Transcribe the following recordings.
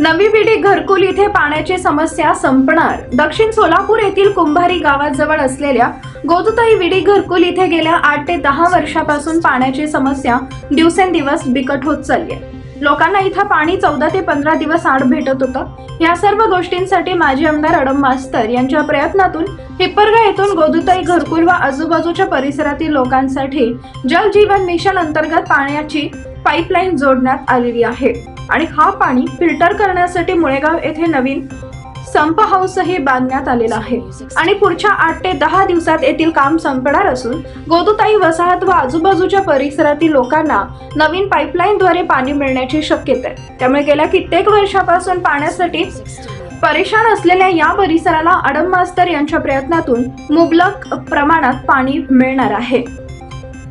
नवी बिडी घरकुल इथे पाण्याची समस्या संपणार. दक्षिण सोलापूर येथील कुंभारी गावाजवळ असलेल्या गोदुताई विडी घरकुल इथे गेल्या आठ ते दहा वर्षापासून पाण्याची समस्या दिवसेंदिवस बिकट होत चालली आहे. लोकांना इथं पाणी चौदा ते पंधरा दिवस आड भेटत होतं. या सर्व गोष्टींसाठी माजी आमदार अडम मास्तर यांच्या प्रयत्नातून हिप्परगा येथून गोदुताई घरकुल व आजूबाजूच्या परिसरातील लोकांसाठी जल जीवन मिशन अंतर्गत पाण्याची पाईपलाईन जोडण्यात आलेली आहे. आणि हा पाणी फिल्टर करण्यासाठी मुळेगाव येथे नवीन संप हाऊसही बांधण्यात आलेला आहे. आणि पुढच्या आठ ते दहा दिवसात येथील काम संपणार असून गोदुताई वसाहत व आजूबाजूच्या परिसरातील लोकांना नवीन पाईपलाईनद्वारे पाणी मिळण्याची शक्यता आहे. त्यामुळे गेल्या कित्येक वर्षापासून पाण्यासाठी परेशान असलेल्या या परिसराला अडम मास्तर यांच्या प्रयत्नातून मुबलक प्रमाणात पाणी मिळणार आहे.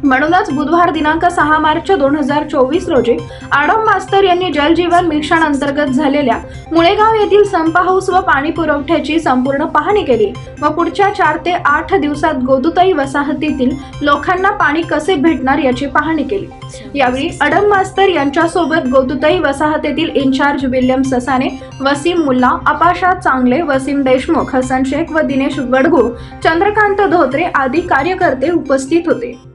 म्हणूनच बुधवार दिनांक सहा मार्च दोन हजार चोवीस रोजी आडम मास्तर यांनी जल जीवन मिशन अंतर्गत झालेल्या मुळेगाव येथील संप हाऊस व पाणी पुरवठ्याची संपूर्ण पाहणी केली व पुढच्या चार ते आठ दिवसात गोदुताई वसाहतीतील लोकांना पाणी कसे भेटणार याची पाहणी केली. यावेळी अडम मास्तर यांच्यासोबत गोदुताई वसाहतीतील इन्चार्ज विल्यम ससाने वसीम मुल्ला अपाशा चांगले वसीम देशमुख हसन शेख व दिनेश वडगू चंद्रकांत धोत्रे आदी कार्यकर्ते उपस्थित होते.